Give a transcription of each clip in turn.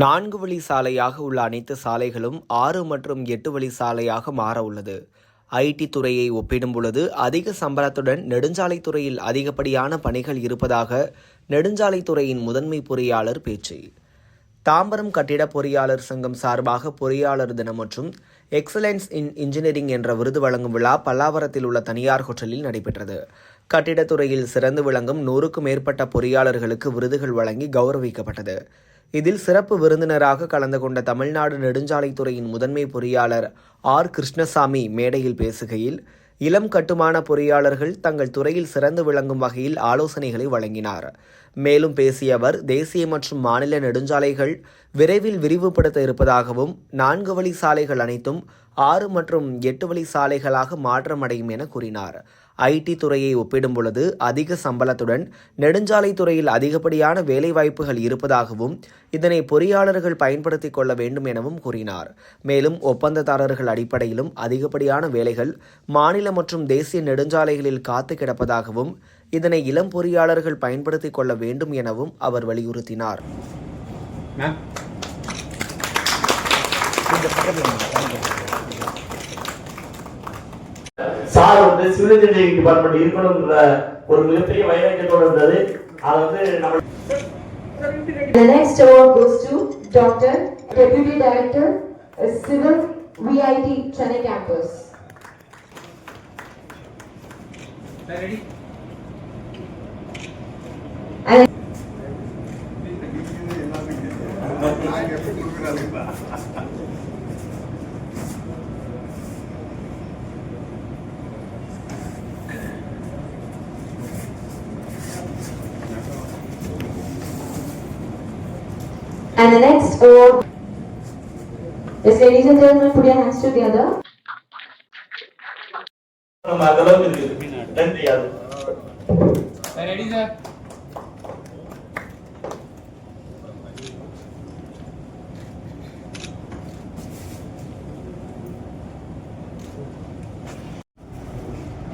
நான்கு வழி சாலையாக உள்ள அனைத்து சாலைகளும் ஆறு மற்றும் எட்டு வழி சாலையாக மாற உள்ளது. ஐடி துறையை ஒப்பிடும் பொழுது அதிக சம்பளத்துடன் நெடுஞ்சாலைத்துறையில் அதிகப்படியான பணிகள் இருப்பதாக நெடுஞ்சாலைத்துறையின் முதன்மை பொறியாளர் பேச்சு. தாம்பரம் கட்டிட பொறியாளர் சங்கம் சார்பாக பொறியாளர் தினம் மற்றும் எக்ஸலன்ஸ் இன் இன்ஜினியரிங் என்ற விருது வழங்கும் விழா பல்லாவரத்தில் உள்ள தனியார் ஹோட்டலில் நடைபெற்றது. கட்டிடத்துறையில் சிறந்து விளங்கும் நூறுக்கும் மேற்பட்ட பொறியாளர்களுக்கு விருதுகள் வழங்கி கௌரவிக்கப்பட்டது. இதில் சிறப்பு விருந்தினராக கலந்து கொண்ட தமிழ்நாடு நெடுஞ்சாலைத்துறையின் முதன்மை பொறியாளர் ஆர். கிருஷ்ணசாமி மேடையில் பேசுகையில் இளம் கட்டுமான பொறியாளர்கள் தங்கள் துறையில் சிறந்து விளங்கும் வகையில் ஆலோசனைகளை வழங்கினார். மேலும் பேசிய அவர் தேசிய மற்றும் மாநில நெடுஞ்சாலைகள் விரைவில் விரிவுபடுத்த இருப்பதாகவும் நான்கு வழி சாலைகள் அனைத்தும் ஆறு மற்றும் எட்டு வழி சாலைகளாக மாற்றமடையும் என கூறினார். ஐடி துறையை ஒப்பிடும் பொழுது அதிக சம்பளத்துடன் நெடுஞ்சாலைத் துறையில் அதிகப்படியான வேலைவாய்ப்புகள் இருப்பதாகவும் இதனை பொறியாளர்கள் பயன்படுத்திக் கொள்ள வேண்டும் எனவும் கூறினார். மேலும் ஒப்பந்ததாரர்கள் அடிப்படையிலும் அதிகப்படியான வேலைகள் மாநில மற்றும் தேசிய நெடுஞ்சாலைகளில் காத்து கிடப்பதாகவும் இதனை இளம் பொறியாளர்கள் பயன்படுத்திக் கொள்ள வேண்டும் எனவும் அவர் வலியுறுத்தினார். மேம் சார் வந்து சிவில் இன்ஜினியரிங் டிபார்ட்மெண்ட் இருக்கணும்ன்ற ஒரு மிகப்பெரிய வைராக்கியத்தோடு இருந்தது அது வந்து நம்ம The next award goes to Dr. Deputy Director, uh, Civil VIT Chennai Campus. Ready? And And the next award. Yes, ladies and gentlemen, put your hands together. நம்ம அந்த அளவுக்கு இருக்குது நன்றி அது ரெடி சார்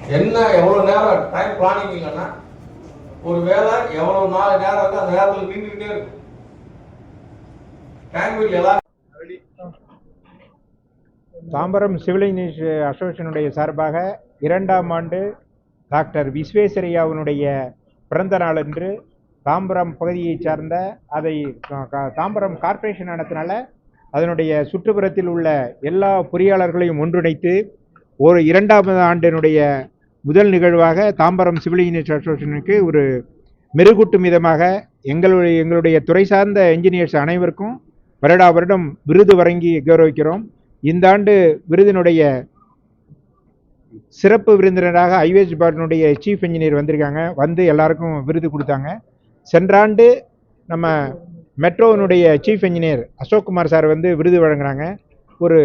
என்ன எவ்வளவு நேரம் டைம் பிளானிங் இல்லைன்னா ஒரு வேலை எவ்வளவு நாள் நேரம் இருக்கு அந்த நேரத்தில் நின்றுக்கிட்டே இருக்கும் டைம் இல்லை எல்லாரும் தாம்பரம் சிவில் இன்ஜினியர் அசோசியனுடைய சார்பாக இரண்டாம் ஆண்டு டாக்டர் விஸ்வேஸ்வரையாவினுடைய பிறந்த நாள் என்று தாம்பரம் பகுதியைச் சார்ந்த அதை கா- தாம்பரம் கார்ப்பரேஷன் நடத்தினால அதனுடைய சுற்றுப்புறத்தில் உள்ள எல்லா பொறியாளர்களையும் ஒன்றிணைத்து ஒரு இரண்டாவது ஆண்டினுடைய முதல் நிகழ்வாக தாம்பரம் சிவில் இன்ஜினியர்ஸ் அசோசியேஷனுக்கு ஒரு மெருகூட்டும் விதமாக எங்களுடைய எங்களுடைய துறை சார்ந்த இன்ஜினியர்ஸ் அனைவருக்கும் வருடா வருடம் விருது வழங்கி கௌரவிக்கிறோம். இந்த ஆண்டு விருதினுடைய சிறப்பு விருந்தினராக ஐவேஜ் டிபார்ட்மெண்ட்டுடைய சீஃப் இன்ஜினியர் வந்திருக்காங்க. வந்து எல்லாருக்கும் விருது கொடுத்தாங்க. சென்ற ஆண்டு நம்ம மெட்ரோவினுடைய chief engineer Ashok Kumar sir வந்து விருது வழங்குறாங்க. ஒரு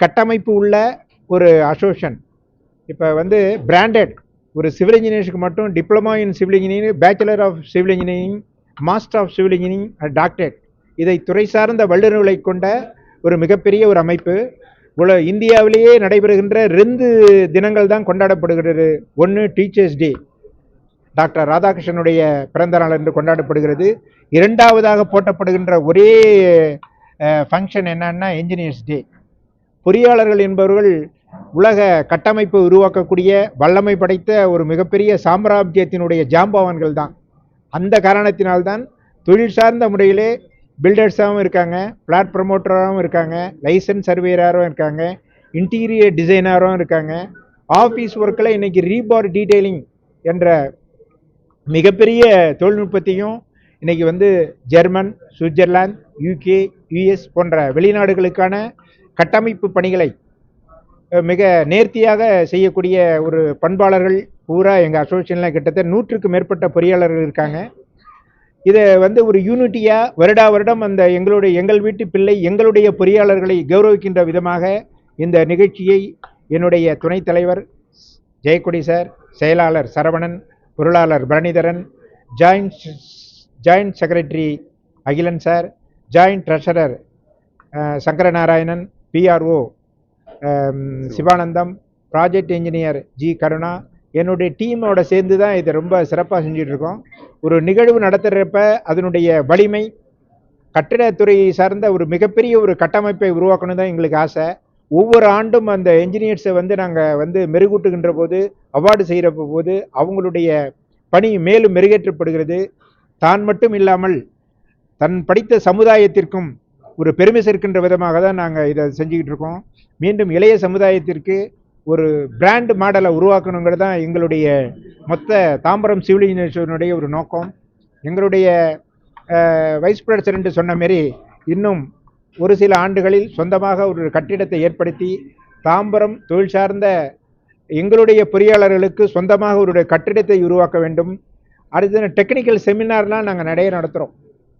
கட்டமைப்பு உள்ள ஒரு அசோஷன் இப்போ வந்து பிராண்டட் ஒரு சிவில் இன்ஜினியர்ஸுக்கு மட்டும் diploma in civil engineering bachelor of civil engineering master of civil engineering doctorate இதை துறை சார்ந்த வல்லுநர்களை கொண்ட ஒரு மிகப்பெரிய ஒரு அமைப்பு. உல இந்தியாவிலேயே நடைபெறுகின்ற ரெண்டு தினங்கள் தான் கொண்டாடப்படுகிறது. ஒன்று டீச்சர்ஸ் டே டாக்டர் ராதாகிருஷ்ணனுடைய பிறந்த நாள் என்று கொண்டாடப்படுகிறது. இரண்டாவதாக போட்டப்படுகின்ற ஒரே ஃபங்க்ஷன் என்னன்னா என்ஜினியர்ஸ் டே பொறியாளர்கள் என்பவர்கள் உலக கட்டமைப்பு உருவாக்கக்கூடிய வல்லமை படைத்த ஒரு மிகப்பெரிய சாம்ராஜ்யத்தினுடைய ஜாம்பவான்கள் தான். அந்த காரணத்தினால்தான் தொழில் சார்ந்த முறையிலே பில்டர்ஸாகவும் இருக்காங்க பிளாட் ப்ரமோட்டராகவும் இருக்காங்க லைசன்ஸ் சர்வேயராகவும் இருக்காங்க இன்டீரியர் டிசைனராகவும் இருக்காங்க. ஆஃபீஸ் ஒர்க்கில் இன்றைக்கி ரீபார் டீடைலிங் என்ற மிகப்பெரிய தொழில்நுட்பத்தையும் இன்றைக்கி வந்து ஜெர்மன் சுவிட்சர்லாந்து யூகே யுஎஸ் போன்ற வெளிநாடுகளுக்கான கட்டமைப்பு பணிகளை மிக நேர்த்தியாக செய்யக்கூடிய ஒரு பண்பாளர்கள் பூரா எங்கள் அசோசியேஷனில் கிட்டத்தட்ட நூற்றுக்கு மேற்பட்ட பொறியாளர்கள் இருக்காங்க. இதை வந்து ஒரு யூனிட்டியாக வருடா வருடம் அந்த எங்களுடைய எங்கள் வீட்டு பிள்ளை எங்களுடைய பொறியாளர்களை கௌரவிக்கின்ற விதமாக இந்த நிகழ்ச்சியை என்னுடைய துணைத் தலைவர் ஜெயக்குடி சார் செயலாளர் சரவணன் பொருளாளர் Baranidharan joint joint secretary Akilan sir joint treasurer Sankaranarayanan PRO Sivanandam project engineer G Karuna என்னுடைய டீமோட சேர்ந்து தான் இதை ரொம்ப சிறப்பாக செஞ்சிட்ருக்கோம். ஒரு நிகழ்வு நடத்துகிறப்ப அதனுடைய வலிமை கட்டிடத்துறையை சார்ந்த ஒரு மிகப்பெரிய ஒரு கட்டமைப்பை உருவாக்கணும் தான் எங்களுக்கு ஆசை. ஒவ்வொரு ஆண்டும் அந்த என்ஜினியர்ஸை வந்து நாங்கள் வந்து மெருகூட்டுகின்ற போது அவார்டு செய்கிற போது அவங்களுடைய பணி மேலும் மெருகேற்றப்படுகிறது. தான் மட்டும் இல்லாமல் தன் படித்த சமுதாயத்திற்கும் ஒரு பெருமை சேர்க்கின்ற விதமாக தான் நாங்கள் இதை செஞ்சுக்கிட்டு இருக்கோம் மீண்டும் இளைய சமுதாயத்திற்கு ஒரு பிராண்ட் மாடலை உருவாக்கணுங்கிறது தான் எங்களுடைய மொத்த தாம்பரம் சிவில் இன்ஜினியர்ஸினுடைய ஒரு நோக்கம். எங்களுடைய வைஸ் பிரசிடென்ட் சொன்ன மாரி இன்னும் ஒரு சில ஆண்டுகளில் சொந்தமாக ஒரு கட்டிடத்தை ஏற்படுத்தி தாம்பரம் தொழில் சார்ந்த எங்களுடைய பொறியாளர்களுக்கு சொந்தமாக ஒரு கட்டிடத்தை உருவாக்க வேண்டும். அடுத்து டெக்னிக்கல் செமினார்லாம் நாங்கள் நிறைய நடத்துகிறோம்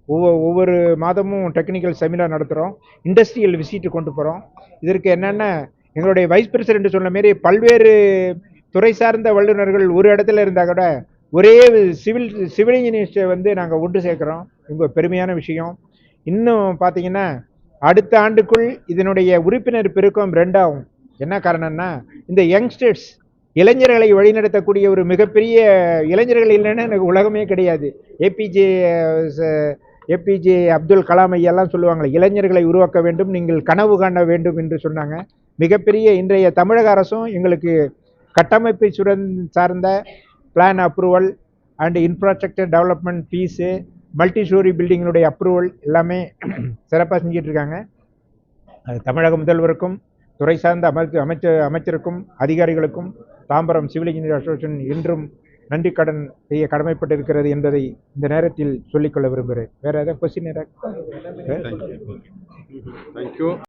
ஒவ்வொரு ஒவ்வொரு மாதமும் டெக்னிக்கல் செமினார் நடத்துகிறோம் இண்டஸ்ட்ரியல் விசிட்டு கொண்டு போகிறோம் இதற்கு என்னென்ன எங்களுடைய வைஸ் பிரசிடென்ட் சொன்ன மாரி பல்வேறு துறை சார்ந்த வல்லுநர்கள் ஒரு இடத்துல இருந்தால் கூட ஒரே சிவில் சிவில் இன்ஜினியர்ஸை வந்து நாங்கள் ஒன்று சேர்க்குறோம். ரொம்ப பெருமையான விஷயம். இன்னும் பார்த்தீங்கன்னா அடுத்த ஆண்டுக்குள் இதனுடைய உறுப்பினர் பெருக்கம் ரெண்டாகும். என்ன காரணம்னா இந்த யங்ஸ்டர்ஸ் இளைஞர்களை வழிநடத்தக்கூடிய ஒரு மிகப்பெரிய இளைஞர்கள் இல்லைன்னா எனக்கு உலகமே கிடையாது. ஏபிஜே ஏபிஜே அப்துல் கலாம் ஐயெல்லாம் சொல்லுவாங்க இளைஞர்களை உருவாக்க வேண்டும் நீங்கள் கனவு காண வேண்டும் என்று சொன்னாங்க. மிகப்பெரிய இன்றைய தமிழக அரசும் எங்களுக்கு கட்டமைப்பை சுரந் சார்ந்த plan approval and infrastructure development fees multi storey பில்டிங்கினுடைய approval எல்லாமே சிறப்பாக செஞ்சிட்ருக்காங்க. அது தமிழக முதல்வருக்கும் துறை சார்ந்த அமைச்ச அமைச்சர் அமைச்சருக்கும் அதிகாரிகளுக்கும் தாம்பரம் சிவில் இன்ஜினியர் அசோசியேஷன் இன்றும் நன்றி கடன் செய்ய கடமைப்பட்டிருக்கிறது என்பதை இந்த நேரத்தில் சொல்லிக்கொள்ள விரும்புகிறேன். வேறு ஏதாவது கொஸ்டின் தேங்க்யூ